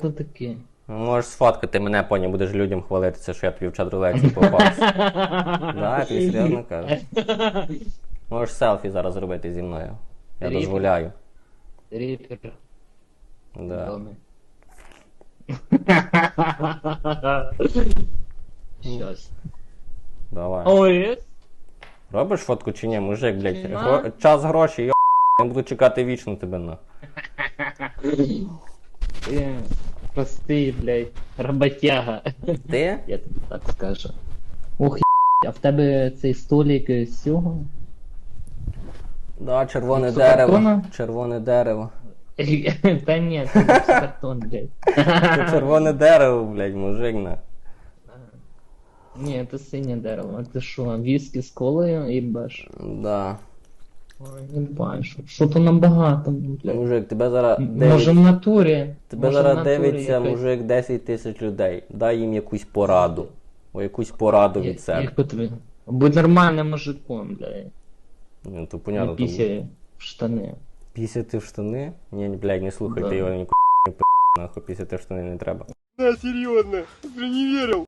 то таке? Ну, Можеш сфоткати мене, поні, будеш людям хвалитися, що я тобі в чат рулеці попався. Да, я тобі серйозно кажу. Можеш селфі зараз зробити зі мною. Я Ріпер. дозволяю. Ріпер. Да. Щас. Давай. Ой, Робиш фотку чи ні, мужик, блядь. Гро... Час гроші, йо. Я буду чекати вічно тебе на. Ти простий, блядь, роботяга. Ти? Я тобі так скажу. Ух, а в тебе цей столик з цього? Да, червоне З дерево. картона? Червоне дерево. Та ні, це картон, блядь. Це червоне дерево, блядь, мужик на. Ні, це синє дерево. А ти що, віскі з колою і баш? Да. Ой, не бачу. Що то набагато, блядь. Мужик, тебе зараз. Може в натурі? Тебе Може, в зараз натурі дивиться, якась- мужик, 10 тисяч людей. Дай їм якусь пораду. О, якусь пораду Я- від себе. Як би тобі? Будь нормальним мужиком, блядь. Ну, то Не понятно. пісяй в штани. Пісяти в штани? Ні, блядь, не слухайте Да. його ні нахуй пісяти в штани не треба. Да, серьезно, ты не верил.